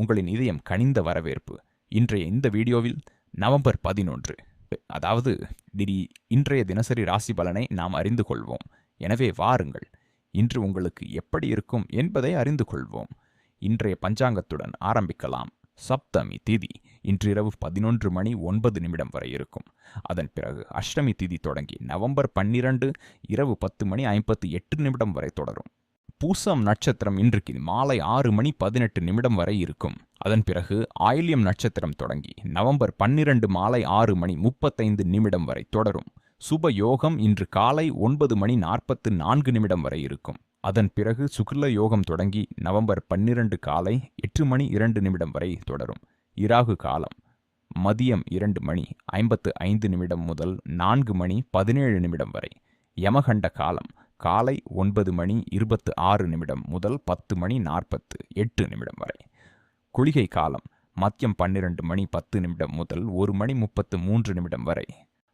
உங்களின் இதயம் கனிந்த வரவேற்பு. இன்றைய இந்த வீடியோவில் நவம்பர் பதினொன்று. அதாவது திரி இன்றைய தினசரி ராசி பலனை நாம் அறிந்து கொள்வோம். எனவே வாருங்கள் இன்று உங்களுக்கு எப்படி இருக்கும் என்பதை அறிந்து கொள்வோம். இன்றைய பஞ்சாங்கத்துடன் ஆரம்பிக்கலாம். சப்தமி திதி இன்றிரவு பதினொன்று மணி ஒன்பது நிமிடம் வரை இருக்கும். அதன் பிறகு அஷ்டமி திதி தொடங்கி நவம்பர் பன்னிரண்டு இரவு பத்து மணி ஐம்பத்து எட்டு நிமிடம் வரை தொடரும். பூசம் நட்சத்திரம் இன்றைக்கு மாலை ஆறு மணி பதினெட்டு நிமிடம் வரை இருக்கும். அதன் பிறகு ஆயில்யம் நட்சத்திரம் தொடங்கி நவம்பர் பன்னிரண்டு மாலை ஆறு மணி முப்பத்தைந்து நிமிடம் வரை தொடரும். சுப யோகம் இன்று காலை ஒன்பது மணி நாற்பத்து நான்கு நிமிடம் வரை இருக்கும். அதன் பிறகு சுக்ல யோகம் தொடங்கி நவம்பர் பன்னிரண்டு காலை எட்டு மணி இரண்டு நிமிடம் வரை தொடரும். இராகு காலம் மதியம் இரண்டு மணி ஐம்பத்து ஐந்து நிமிடம் முதல் நான்கு மணி பதினேழு நிமிடம் வரை. யமகண்ட காலம் காலை ஒன்பது மணி இருபத்து ஆறு நிமிடம் முதல் பத்து மணி நாற்பத்து எட்டு நிமிடம் வரை. குளிகை காலம் மத்தியம் பன்னிரண்டு மணி பத்து நிமிடம் முதல் ஒரு மணி முப்பத்து மூன்று நிமிடம் வரை.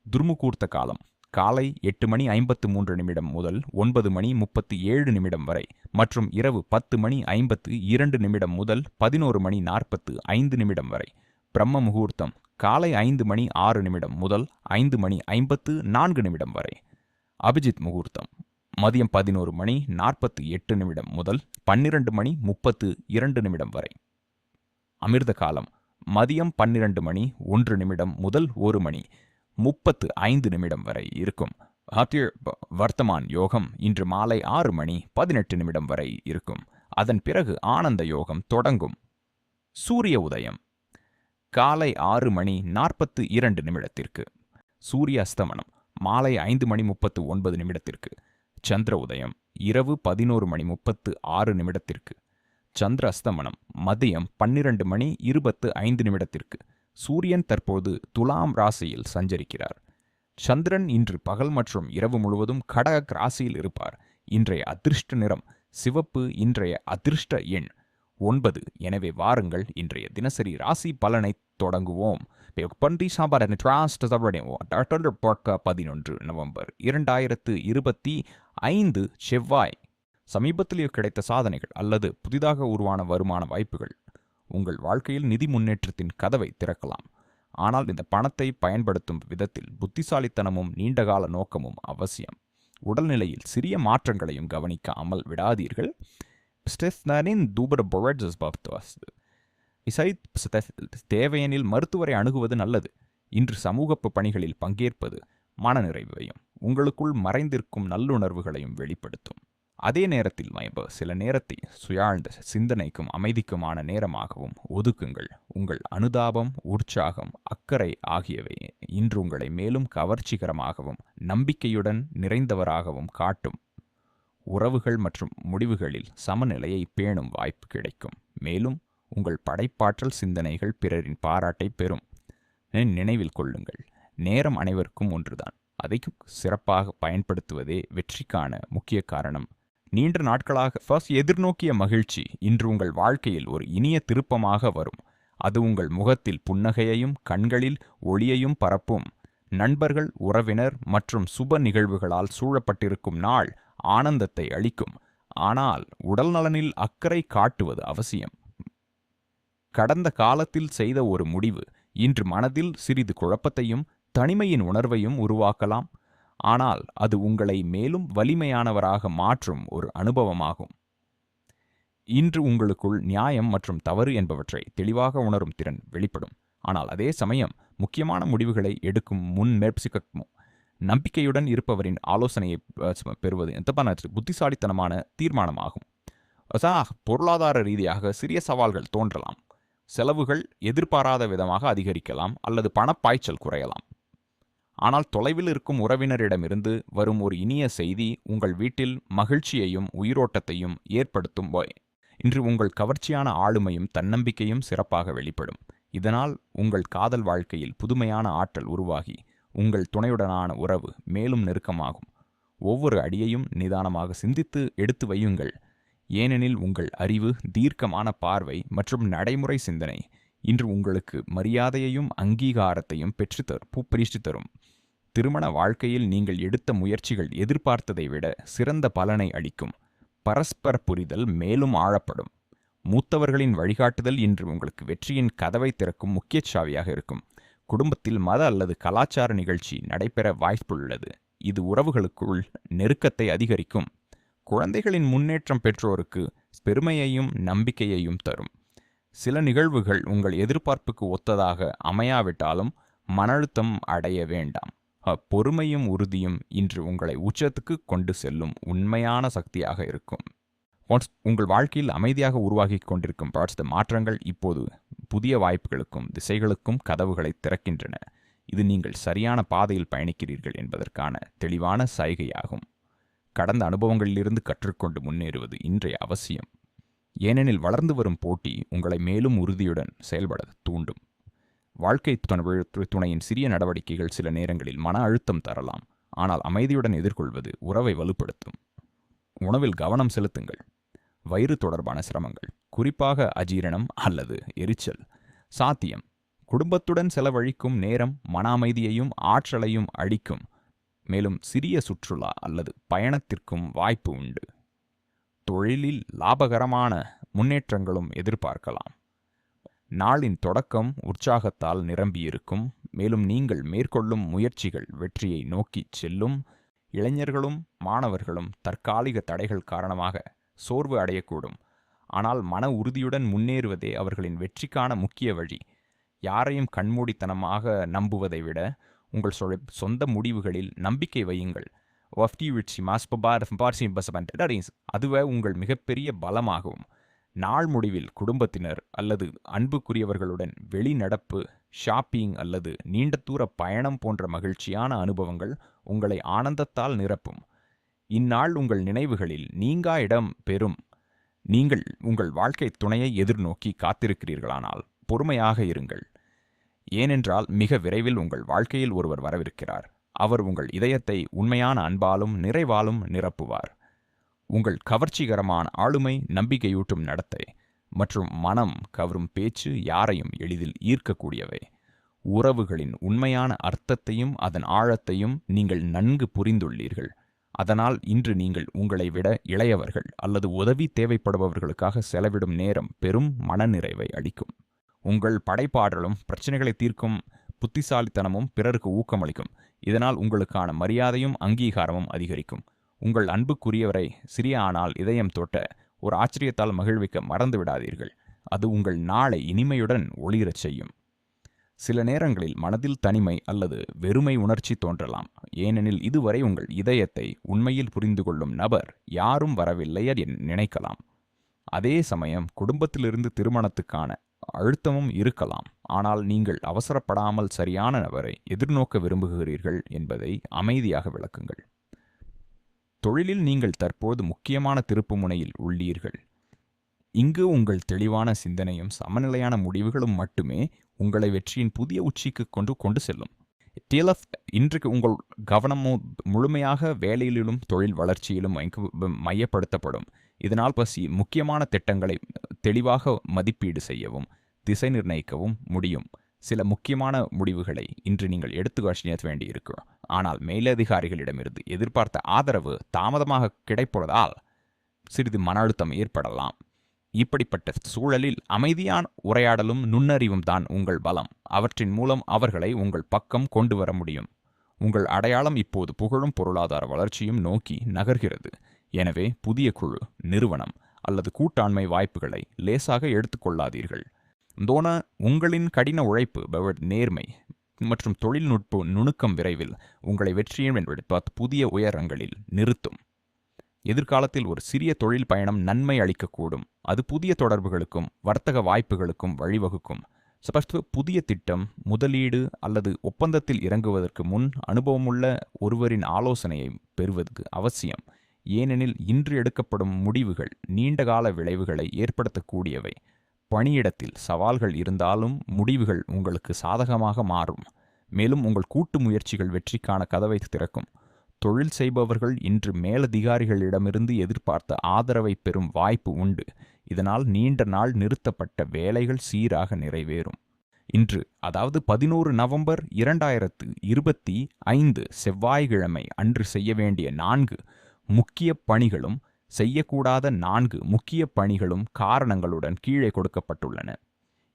துர்முகூர்த்த காலம் காலை எட்டு மணி ஐம்பத்து மூன்று நிமிடம் முதல் ஒன்பது மணி முப்பத்து ஏழு நிமிடம் வரை மற்றும் இரவு பத்து மணி ஐம்பத்து இரண்டு நிமிடம் முதல் பதினோரு மணி நாற்பத்து ஐந்து நிமிடம் வரை. பிரம்ம முகூர்த்தம் காலை ஐந்து மணி ஆறு நிமிடம் முதல் ஐந்து மணி ஐம்பத்து நான்கு நிமிடம் வரை. அபிஜித் முகூர்த்தம் மதியம் பதினோரு மணி நாற்பத்தி எட்டு நிமிடம் முதல் பன்னிரண்டு மணி முப்பத்து இரண்டு நிமிடம் வரை. அமிர்த காலம் மதியம் பன்னிரண்டு மணி ஒன்று நிமிடம் முதல் ஒரு மணி முப்பத்து ஐந்து நிமிடம் வரை இருக்கும். வர்த்தமான் யோகம் இன்று மாலை ஆறு மணி பதினெட்டு நிமிடம் வரை இருக்கும். அதன் பிறகு ஆனந்த யோகம் தொடங்கும். சூரிய உதயம் காலை ஆறு மணி நாற்பத்து இரண்டு நிமிடத்திற்கு. சூரிய அஸ்தமனம் மாலை ஐந்து மணி முப்பத்து ஒன்பது நிமிடத்திற்கு. சந்திர உதயம் இரவு பதினோரு மணி முப்பத்து ஆறு நிமிடத்திற்கு. சந்திர அஸ்தமனம் மதியம் பன்னிரண்டு மணி இருபத்து ஐந்து நிமிடத்திற்கு. சூரியன் தற்போது துலாம் ராசியில் சஞ்சரிக்கிறார். சந்திரன் இன்று பகல் மற்றும் இரவு முழுவதும் கடக ராசியில் இருப்பார். இன்றைய அதிர்ஷ்ட நிறம் சிவப்பு இன்றைய அதிர்ஷ்ட எண். ஒன்பது. எனவே வாருங்கள் இன்றைய தினசரி ராசி பலனை தொடங்குவோம். பண்டி சாம்பார் பதினொன்று நவம்பர் இரண்டாயிரத்து இருபத்தி ஐந்து செவ்வாய். சமீபத்தில் கிடைத்த சாதனைகள் அல்லது புதிதாக உருவான வருமான வாய்ப்புகள். உங்கள் வாழ்க்கையில் நிதி முன்னேற்றத்தின் கதவை திறக்கலாம். ஆனால் இந்த பணத்தை பயன்படுத்தும் விதத்தில் புத்திசாலித்தனமும் நீண்டகால நோக்கமும் அவசியம். உடல்நிலையில் சிறிய மாற்றங்களையும் கவனிக்காமல் விடாதீர்கள். ஸ்டெஸ்னரின் தூபர இசை தேவையெனில் மருத்துவரை அணுகுவது நல்லது. இன்று சமூக பணிகளில் பங்கேற்பது மனநிறைவையும் உங்களுக்குள் மறைந்திருக்கும் நல்லுணர்வுகளையும் வெளிப்படுத்தும். அதே நேரத்தில் வைப சில நேரத்தை சுயாழ்ந்த சிந்தனைக்கும் அமைதிக்குமான நேரமாகவும் ஒதுக்குங்கள். உங்கள் அனுதாபம் உற்சாகம் அக்கறை ஆகியவை இன்று உங்களை மேலும் கவர்ச்சிகரமாகவும் நம்பிக்கையுடன் நிறைந்தவராகவும் காட்டும். உறவுகள் மற்றும் முடிவுகளில் சமநிலையை பேணும் வாய்ப்பு கிடைக்கும். மேலும் உங்கள் படைப்பாற்றல் சிந்தனைகள் பிறரின் பாராட்டை பெறும். நினைவில் கொள்ளுங்கள். நேரம் அனைவருக்கும் ஒன்றுதான். அதை சிறப்பாக பயன்படுத்துவதே வெற்றிக்கான முக்கிய காரணம். நீண்ட நாட்களாக ஃபர்ஸ்ட் எதிர்நோக்கிய மகிழ்ச்சி இன்று உங்கள் வாழ்க்கையில் ஒரு இனிய திருப்பமாக வரும். அது உங்கள் முகத்தில் புன்னகையையும் கண்களில் ஒளியையும் பரப்பும். நண்பர்கள் உறவினர் மற்றும் சுப நிகழ்வுகளால் சூழப்பட்டிருக்கும் நாள் ஆனந்தத்தை அளிக்கும். ஆனால் உடல் நலனில் அக்கறை காட்டுவது அவசியம். கடந்த காலத்தில் செய்த ஒரு முடிவு இன்று மனதில் சிறிது குழப்பத்தையும் தனிமையின் உணர்வையும் உருவாக்கலாம். ஆனால் அது உங்களை மேலும் வலிமையானவராக மாற்றும் ஒரு அனுபவமாகும். இன்று உங்களுக்குள் நியாயம் மற்றும் தவறு என்பவற்றை தெளிவாக உணரும் திறன் வெளிப்படும். ஆனால் அதே சமயம் முக்கியமான முடிவுகளை எடுக்கும் முன் மேற்சிக்கும் நம்பிக்கையுடன் இருப்பவரின் ஆலோசனையை பெறுவது எந்தப்பான புத்திசாலித்தனமான தீர்மானமாகும். பொருளாதார ரீதியாக சிறிய சவால்கள் தோன்றலாம். செலவுகள் எதிர்பாராத விதமாக அதிகரிக்கலாம் அல்லது பணப்பாய்ச்சல் குறையலாம். ஆனால் தொலைவில் இருக்கும் உறவினரிடமிருந்து வரும் ஒரு இனிய செய்தி உங்கள் வீட்டில் மகிழ்ச்சியையும் உயிரோட்டத்தையும் ஏற்படுத்தும் போய். இன்று உங்கள் கவர்ச்சியான ஆளுமையும் தன்னம்பிக்கையும் சிறப்பாக வெளிப்படும். இதனால் உங்கள் காதல் வாழ்க்கையில் புதுமையான ஆற்றல் உருவாகி உங்கள் துணையுடனான உறவு மேலும் நெருக்கமாகும். ஒவ்வொரு அடியையும் நிதானமாக சிந்தித்து எடுத்து வையுங்கள். ஏனெனில் உங்கள் அறிவு தீர்க்கமான பார்வை மற்றும் நடைமுறை சிந்தனை இன்று உங்களுக்கு மரியாதையையும் அங்கீகாரத்தையும் பெற்றுத்தரும் பூப்பரிச்சு தரும் திருமண வாழ்க்கையில் நீங்கள் எடுத்த முயற்சிகள் எதிர்பார்த்ததை விட சிறந்த பலனை அளிக்கும். பரஸ்பர புரிதல் மேலும் ஆழப்படும். மூத்தவர்களின் வழிகாட்டுதல் இன்று உங்களுக்கு வெற்றியின் கதவை திறக்கும் முக்கிய சாவியாக இருக்கும். குடும்பத்தில் மத அல்லது கலாச்சார நிகழ்ச்சி நடைபெற வாய்ப்புள்ளது இது உறவுகளுக்குள் நெருக்கத்தை அதிகரிக்கும். குழந்தைகளின் முன்னேற்றம் பெற்றோருக்கு பெருமையையும் நம்பிக்கையையும் தரும். சில நிகழ்வுகள் உங்கள் எதிர்பார்ப்புக்கு ஒத்ததாக அமையாவிட்டாலும் மன அழுத்தம் அடைய வேண்டாம். பொறுமையும் உறுதியும் இன்று உங்களை உச்சத்துக்கு கொண்டு செல்லும் உண்மையான சக்தியாக இருக்கும். உங்கள் வாழ்க்கையில் அமைதியாக உருவாகிக் கொண்டிருக்கும் பார்ட்ஸ் மாற்றங்கள் இப்போது புதிய வாய்ப்புகளுக்கும் திசைகளுக்கும் கதவுகளை திறக்கின்றன. இது நீங்கள் சரியான பாதையில் பயணிக்கிறீர்கள் என்பதற்கான தெளிவான சைகையாகும். கடந்த அனுபவங்களிலிருந்து கற்றுக்கொண்டு முன்னேறுவது இன்றைய அவசியம். ஏனெனில் வளர்ந்து வரும் போட்டி உங்களை மேலும் உறுதியுடன் செயல்பட தூண்டும். வாழ்க்கை துணை- துணையின் சிறிய நடவடிக்கைகள் சில நேரங்களில் மன அழுத்தம் தரலாம். ஆனால் அமைதியுடன் எதிர்கொள்வது உறவை வலுப்படுத்தும். உணவில் கவனம் செலுத்துங்கள். வயிறு தொடர்பான சிரமங்கள் குறிப்பாக அஜீரணம் அல்லது எரிச்சல். சாத்தியம். குடும்பத்துடன் செலவழிக்கும் நேரம் மன அமைதியையும் ஆற்றலையும் அழிக்கும். மேலும் சிறிய சுற்றுலா அல்லது பயணத்திற்கும் வாய்ப்பு உண்டு. தொழிலில் லாபகரமான முன்னேற்றங்களும் எதிர்பார்க்கலாம். நாளின் தொடக்கம் உற்சாகத்தால் நிரம்பியிருக்கும். மேலும் நீங்கள் மேற்கொள்ளும் முயற்சிகள் வெற்றியை நோக்கிச் செல்லும். இளைஞர்களும் மாணவர்களும் தற்காலிக தடைகள் காரணமாக சோர்வு அடையக்கூடும். ஆனால் மன உறுதியுடன் முன்னேறுவதே அவர்களின் வெற்றிக்கான முக்கிய வழி. யாரையும் கண்மூடித்தனமாக நம்புவதை விட உங்கள் சொ- சொந்த முடிவுகளில் நம்பிக்கை வையுங்கள். வஃப்டி விட்சி மாஸ்பபார் பார்சி பசபன் அதுவே உங்கள் மிகப்பெரிய பலமாகும். நாள் முடிவில் குடும்பத்தினர் அல்லது அன்புக்குரியவர்களுடன் வெளிநடப்பு ஷாப்பிங் அல்லது நீண்ட தூர பயணம் போன்ற மகிழ்ச்சியான அனுபவங்கள் உங்களை ஆனந்தத்தால் நிரப்பும். இந்நாள் உங்கள் நினைவுகளில் நீங்கா இடம் பெறும். நீங்கள் உங்கள் வாழ்க்கை துணையை எதிர்நோக்கி காத்திருக்கிறீர்களானால் பொறுமையாக இருங்கள். ஏனென்றால் மிக விரைவில் உங்கள் வாழ்க்கையில் ஒருவர் வரவிருக்கிறார். அவர் உங்கள் இதயத்தை உண்மையான அன்பாலும் நிறைவாலும் நிரப்புவார். உங்கள் கவர்ச்சிகரமான ஆளுமை நம்பிக்கையூட்டும் நடத்தை மற்றும் மனம் கவரும் பேச்சு யாரையும் எளிதில் ஈர்க்கக்கூடியவை. உறவுகளின் உண்மையான அர்த்தத்தையும் அதன் ஆழத்தையும் நீங்கள் நன்கு புரிந்துள்ளீர்கள். அதனால் இன்று நீங்கள் உங்களை விட இளையவர்கள் அல்லது உதவி தேவைப்படுபவர்களுக்காக செலவிடும் நேரம் பெரும் மனநிறைவை அளிக்கும். உங்கள் படைப்பாடலும் பிரச்சனைகளை தீர்க்கும் புத்திசாலித்தனமும் பிறருக்கு ஊக்கமளிக்கும். இதனால் உங்களுக்கான மரியாதையும் அங்கீகாரமும் அதிகரிக்கும். உங்கள் அன்புக்குரியவரை சிறிய ஆனால் இதயம் தொட்ட ஒரு ஆச்சரியத்தால் மகிழ்விக்க மறந்து விடாதீர்கள் அது உங்கள் நாளை இனிமையுடன் ஒளிரச் செய்யும். சில நேரங்களில் மனதில் தனிமை அல்லது வெறுமை உணர்ச்சி தோன்றலாம். ஏனெனில் இதுவரை உங்கள் இதயத்தை உண்மையில் புரிந்து கொள்ளும் நபர் யாரும் வரவில்லை என நினைக்கலாம். அதே சமயம் குடும்பத்திலிருந்து திருமணத்துக்கான அழுத்தமும் இருக்கலாம். ஆனால் நீங்கள் அவசரப்படாமல் சரியான நபரை எதிர்நோக்க விரும்புகிறீர்கள் என்பதை அமைதியாக விளக்குங்கள். தொழிலில் நீங்கள் தற்போது முக்கியமான திருப்புமுனையில் உள்ளீர்கள். இங்கு உங்கள் தெளிவான சிந்தனையும் சமநிலையான முடிவுகளும் மட்டுமே உங்களை வெற்றியின் புதிய உச்சிக்கு கொண்டு கொண்டு செல்லும். டிஎல்எஃப் இன்றைக்கு உங்கள் கவனமும் முழுமையாக வேலையிலும் தொழில் வளர்ச்சியிலும் மையப்படுத்தப்படும். இதனால் பசி முக்கியமான திட்டங்களை தெளிவாக மதிப்பீடு செய்யவும் திசை நிர்ணயிக்கவும் முடியும். சில முக்கியமான முடிவுகளை இன்று நீங்கள் எடுத்துக்காட்சி வேண்டியிருக்கும் ஆனால் மேலதிகாரிகளிடமிருந்து எதிர்பார்த்த ஆதரவு தாமதமாக கிடைப்பதால் சிறிது மன அழுத்தம் ஏற்படலாம். இப்படிப்பட்ட சூழலில் அமைதியான உரையாடலும் நுண்ணறிவும் தான் உங்கள் பலம். அவற்றின் மூலம் அவர்களை உங்கள் பக்கம் கொண்டு வர முடியும். உங்கள் அடையாளம் இப்போது புகழும் பொருளாதார வளர்ச்சியும் நோக்கி நகர்கிறது. எனவே புதிய குழு நிறுவனம் அல்லது கூட்டாண்மை வாய்ப்புகளை லேசாக எடுத்துக்கொள்ளாதீர்கள் தோன உங்களின் கடின உழைப்பு பவர்ட் நேர்மை மற்றும் தொழில்நுட்ப நுணுக்கம் விரைவில் உங்களை வெற்றியும் பார்த்து புதிய உயரங்களில் நிறுத்தும். எதிர்காலத்தில் ஒரு சிறிய தொழில் பயணம் நன்மை அளிக்கக்கூடும். அது புதிய தொடர்புகளுக்கும் வர்த்தக வாய்ப்புகளுக்கும் வழிவகுக்கும். சபஸ்து புதிய திட்டம் முதலீடு அல்லது ஒப்பந்தத்தில் இறங்குவதற்கு முன் அனுபவமுள்ள ஒருவரின் ஆலோசனையை பெறுவது அவசியம். ஏனெனில் இன்று எடுக்கப்படும் முடிவுகள் நீண்டகால விளைவுகளை ஏற்படுத்தக்கூடியவை. பணியிடத்தில் சவால்கள் இருந்தாலும் முடிவுகள் உங்களுக்கு சாதகமாக மாறும். மேலும் உங்கள் கூட்டு முயற்சிகள் வெற்றிக்கான கதவை திறக்கும். தொழில் செய்பவர்கள் இன்று மேலதிகாரிகளிடமிருந்து எதிர்பார்த்த ஆதரவை பெறும் வாய்ப்பு உண்டு. இதனால் நீண்ட நாள் நிறுத்தப்பட்ட வேலைகள் சீராக நிறைவேறும். இன்று அதாவது பதினோரு நவம்பர் இரண்டாயிரத்து இருபத்தி ஐந்து செவ்வாய்க்கிழமை அன்று செய்ய வேண்டிய நான்கு முக்கிய பணிகளும் செய்யக்கூடாத நான்கு முக்கிய பணிகளும் காரணங்களுடன் கீழே கொடுக்கப்பட்டுள்ளன.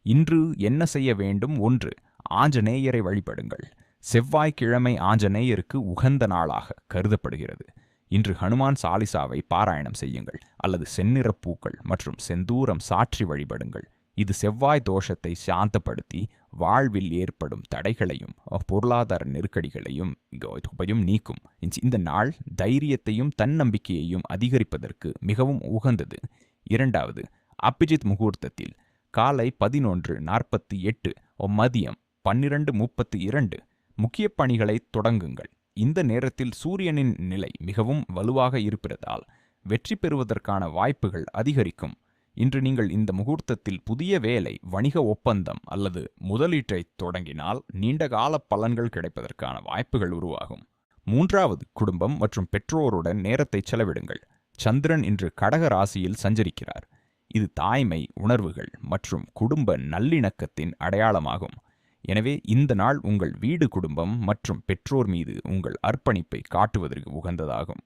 இன்று என்ன செய்ய வேண்டும்? ஒன்று ஆஞ்சநேயரை வழிபடுங்கள். செவ்வாய்க்கிழமை ஆஞ்சநேயருக்கு உகந்த நாளாக கருதப்படுகிறது. இன்று ஹனுமான் சாலிசாவை பாராயணம் செய்யுங்கள். அல்லது செந்நிறப் பூக்கள் மற்றும் செந்தூரம் சாற்றி வழிபடுங்கள். இது செவ்வாய் தோஷத்தை சாந்தப்படுத்தி வாழ்வில் ஏற்படும் தடைகளையும் பொருளாதார நெருக்கடிகளையும் இதையும் நீக்கும். இந்த நாள் தைரியத்தையும் தன்னம்பிக்கையையும் அதிகரிப்பதற்கு மிகவும் உகந்தது. இரண்டாவது அபிஜித் முகூர்த்தத்தில் காலை பதினொன்று நாற்பத்தி எட்டு மதியம் பன்னிரண்டு முப்பத்தி இரண்டு முக்கிய பணிகளை தொடங்குங்கள். இந்த நேரத்தில் சூரியனின் நிலை மிகவும் வலுவாக இருப்பதால் வெற்றி பெறுவதற்கான வாய்ப்புகள் அதிகரிக்கும். இன்று நீங்கள் இந்த முகூர்த்தத்தில் புதிய வேலை வணிக ஒப்பந்தம் அல்லது முதலீட்டை தொடங்கினால் நீண்டகால பலன்கள் கிடைப்பதற்கான வாய்ப்புகள் உருவாகும். மூன்றாவது குடும்பம் மற்றும் பெற்றோருடன் நேரத்தை செலவிடுங்கள். சந்திரன் இன்று கடக ராசியில் சஞ்சரிக்கிறார். இது தாய்மை உணர்வுகள் மற்றும் குடும்ப நல்லிணக்கத்தின் அடையாளமாகும். எனவே இந்த நாள் உங்கள் வீடு குடும்பம் மற்றும் பெற்றோர் மீது உங்கள் அர்ப்பணிப்பை காட்டுவதற்கு உகந்ததாகும்.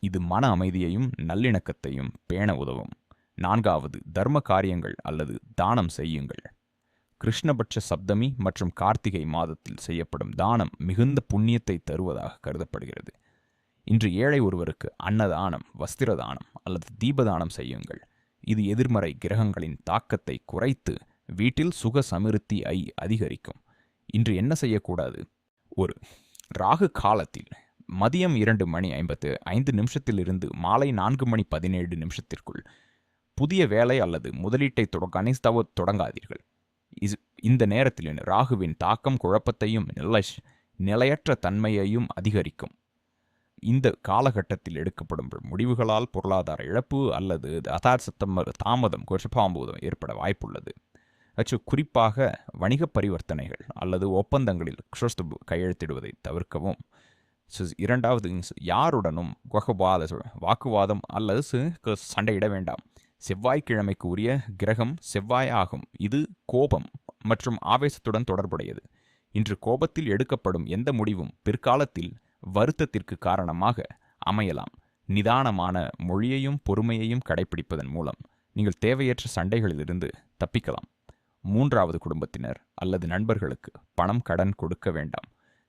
இது மன அமைதியையும் நல்லிணக்கத்தையும் பேண உதவும். நான்காவது தர்ம காரியங்கள் அல்லது தானம் செய்யுங்கள். கிருஷ்ணபட்ச சப்தமி மற்றும் கார்த்திகை மாதத்தில் செய்யப்படும் தானம் மிகுந்த புண்ணியத்தை தருவதாக கருதப்படுகிறது. இன்று ஏழை ஒருவருக்கு அன்னதானம் வஸ்திர தானம் அல்லது தீபதானம் செய்யுங்கள். இது எதிர்மறை கிரகங்களின் தாக்கத்தை குறைத்து வீட்டில் சுக சமிருத்தி ஐ அதிகரிக்கும். இன்று என்ன செய்யக்கூடாது? ஒரு ராகு காலத்தில் மதியம் இரண்டு மணி ஐம்பத்து ஐந்து நிமிஷத்திலிருந்து மாலை நான்கு மணி பதினேழு நிமிஷத்திற்குள் புதிய வேலை அல்லது முதலீட்டை கணிஸ்தவ தொடங்காதீர்கள். இந்த நேரத்தில் ராகுவின் தாக்கம் குழப்பத்தையும் நிலை நிலையற்ற தன்மையையும் அதிகரிக்கும். இந்த காலகட்டத்தில் எடுக்கப்படும் முடிவுகளால் பொருளாதார இழப்பு அல்லது அதாசத்தம் தாமதம் குஷபாம்பூதம் ஏற்பட வாய்ப்புள்ளது. அச்சு குறிப்பாக வணிக பரிவர்த்தனைகள் அல்லது ஒப்பந்தங்களில் கிறிஸ்து கையெழுத்திடுவதை தவிர்க்கவும். இரண்டாவது யாருடனும் வாக்குவாதம் அல்லது சண்டையிட வேண்டாம். செவ்வாய்க்கிழமைக்கு உரிய கிரகம் செவ்வாய் ஆகும். இது கோபம் மற்றும் ஆவேசத்துடன் தொடர்புடையது. இன்று கோபத்தில் எடுக்கப்படும் எந்த முடிவும் பிற்காலத்தில் வருத்தத்திற்கு காரணமாக அமையலாம். நிதானமான மொழியையும் பொறுமையையும் கடைபிடிப்பதன் மூலம் நீங்கள் தேவையற்ற சண்டைகளிலிருந்து தப்பிக்கலாம். மூன்றாவது குடும்பத்தினர் அல்லது நண்பர்களுக்கு பணம் கடன் கொடுக்க வேண்டாம்.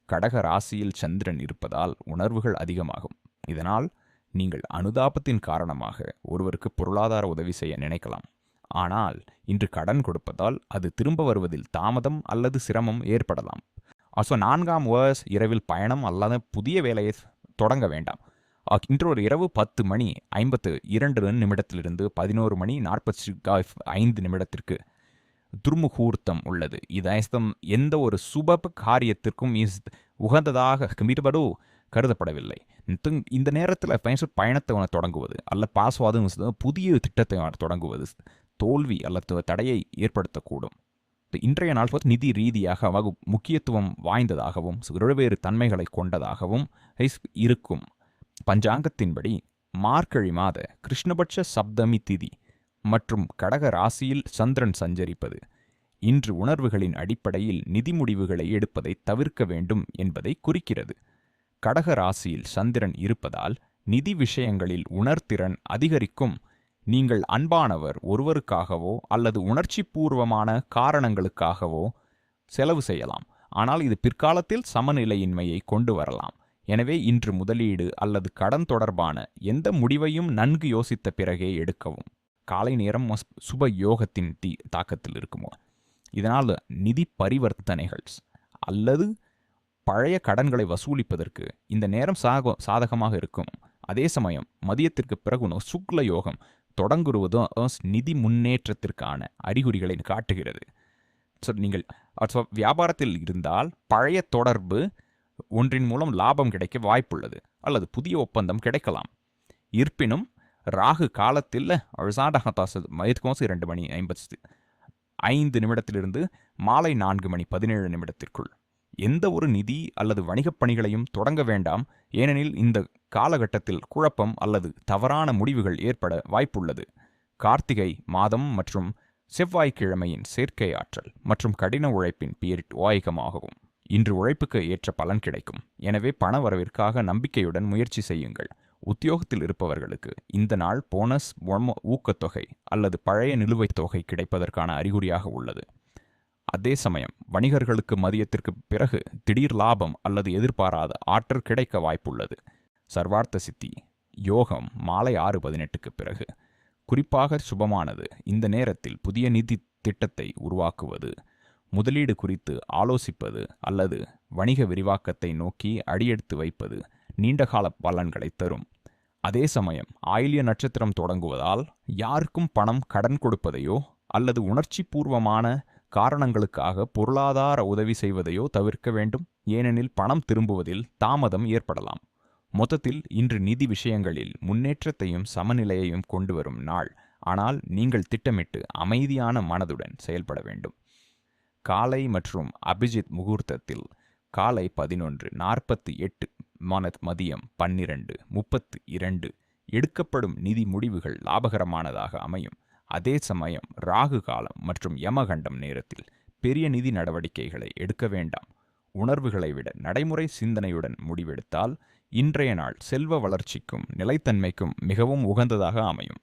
கடக ராசியில் சந்திரன் இருப்பதால் உணர்வுகள் அதிகமாகும். இதனால் நீங்கள் அனுதாபத்தின் காரணமாக ஒருவருக்கு பொருளாதார உதவி செய்ய நினைக்கலாம். ஆனால் இன்று கடன் கொடுப்பதால் அது திரும்ப வருவதில் தாமதம் அல்லது சிரமம் ஏற்படலாம். அசோ நான்காம் வேர்ஸ் இரவில் பயணம் அல்லாத புதிய வேலையை தொடங்க வேண்டாம். இன்று ஒரு இரவு பத்து மணி ஐம்பத்து இரண்டு நிமிடத்திலிருந்து பதினோரு மணி நாற்பத்தி ஐந்து நிமிடத்திற்கு துர்முகூர்த்தம் உள்ளது. இது எந்த ஒரு சுப காரியத்திற்கும் இஸ் உகந்ததாக மீறுபடு கருதப்படவில்லை. இந்த நேரத்தில் பயணத்தை தொடங்குவது அல்ல பாஸ்வாதம் புதிய திட்டத்தை தொடங்குவது தோல்வி அல்லது தடையை ஏற்படுத்தக்கூடும். இன்றைய நாள் நிதி ரீதியாக முக்கியத்துவம் வாய்ந்ததாகவும் வெவ்வேறு தன்மைகளை கொண்டதாகவும் இருக்கும். பஞ்சாங்கத்தின்படி மார்கழி மாத கிருஷ்ணபட்ச சப்தமி திதி மற்றும் கடக ராசியில் சந்திரன் சஞ்சரிப்பது இன்று உணர்வுகளின் அடிப்படையில் நிதி முடிவுகளை எடுப்பதை தவிர்க்க வேண்டும் என்பதை குறிக்கிறது. கடக ராசியில் சந்திரன் இருப்பதால் நிதி விஷயங்களில் உணர்திறன் அதிகரிக்கும். நீங்கள் அன்பானவர் ஒருவருக்காகவோ அல்லது உணர்ச்சி பூர்வமான காரணங்களுக்காகவோ செலவு செய்யலாம். ஆனால் இது பிற்காலத்தில் சமநிலையின்மையை கொண்டு வரலாம். எனவே இன்று முதலீடு அல்லது கடன் தொடர்பான எந்த முடிவையும் நன்கு யோசித்த பிறகே எடுக்கவும். காலை நேரம் சுப யோகத்தின் தீ தாக்கத்தில் இருக்குமோ? இதனால் நிதி பரிவர்த்தனைகள் அல்லது பழைய கடன்களை வசூலிப்பதற்கு இந்த நேரம் சாக சாதகமாக இருக்கும். அதே சமயம் மதியத்திற்கு பிறகு சுக்ல யோகம் தொடங்குவதும் நிதி முன்னேற்றத்திற்கான அறிகுறிகளை காட்டுகிறது. ஸோ நீங்கள் வியாபாரத்தில் இருந்தால் பழைய தொடர்பு ஒன்றின் மூலம் லாபம் கிடைக்க வாய்ப்புள்ளது அல்லது புதிய ஒப்பந்தம் கிடைக்கலாம். இருப்பினும் ராகு காலத்தில் அழுசாடகத்தாசு மயத்கோசு இரண்டு மணி ஐம்பது ஐந்து நிமிடத்திலிருந்து மாலை நான்கு மணி பதினேழு நிமிடத்திற்குள். எந்த ஒரு நிதி அல்லது வணிகப் பணிகளையும் தொடங்க வேண்டாம். ஏனெனில் இந்த காலகட்டத்தில் குழப்பம் அல்லது தவறான முடிவுகள் ஏற்பட வாய்ப்புள்ளது. கார்த்திகை மாதம் மற்றும் செவ்வாய்க்கிழமையின் செயற்கை ஆற்றல் மற்றும் கடின உழைப்பின் பீரிட் வாயகமாகவும் இன்று உழைப்புக்கு ஏற்ற பலன் கிடைக்கும். எனவே பண வரவிற்காக நம்பிக்கையுடன் முயற்சி செய்யுங்கள். உத்தியோகத்தில் இருப்பவர்களுக்கு இந்த நாள் போனஸ் ஊக்கத்தொகை அல்லது பழைய நிலுவைத் தொகை கிடைப்பதற்கான அறிகுறியாக உள்ளது. அதே சமயம் வணிகர்களுக்கு மதியத்திற்கு பிறகு திடீர் லாபம் அல்லது எதிர்பாராத ஆற்றல் கிடைக்க வாய்ப்புள்ளது. சர்வார்த்த சித்தி யோகம் மாலை ஆறு பதினெட்டுக்கு பிறகு. குறிப்பாக சுபமானது இந்த நேரத்தில் புதிய நிதி திட்டத்தை உருவாக்குவது முதலீடு குறித்து ஆலோசிப்பது அல்லது வணிக விரிவாக்கத்தை நோக்கி அடியெடுத்து வைப்பது நீண்டகால பலன்களை தரும். அதே சமயம் ஆயிலிய நட்சத்திரம் தொடங்குவதால் யாருக்கும் பணம் கடன் கொடுப்பதையோ அல்லது உணர்ச்சி பூர்வமான காரணங்களுக்காக பொருளாதார உதவி செய்வதையோ தவிர்க்க வேண்டும். ஏனெனில் பணம் திரும்புவதில் தாமதம் ஏற்படலாம். மொத்தத்தில் இன்று நிதி விஷயங்களில் முன்னேற்றத்தையும் சமநிலையையும் கொண்டு வரும் நாள். ஆனால் நீங்கள் திட்டமிட்டு அமைதியான மனதுடன் செயல்பட வேண்டும். காலை மற்றும் அபிஜித் முகூர்த்தத்தில் காலை பதினொன்று நாற்பத்தி எட்டு மனத் மதியம் பன்னிரண்டு முப்பத்து இரண்டு. எடுக்கப்படும் நிதி முடிவுகள் லாபகரமானதாக அமையும். அதே சமயம் ராகு காலம் மற்றும் யமகண்டம் நேரத்தில் பெரிய நிதி நடவடிக்கைகளை எடுக்க வேண்டாம். உணர்வுகளை விட நடைமுறை சிந்தனையுடன் முடிவெடுத்தால் இன்றைய நாள் செல்வ வளர்ச்சிக்கும் நிலைத்தன்மைக்கும் மிகவும் உகந்ததாக அமையும்.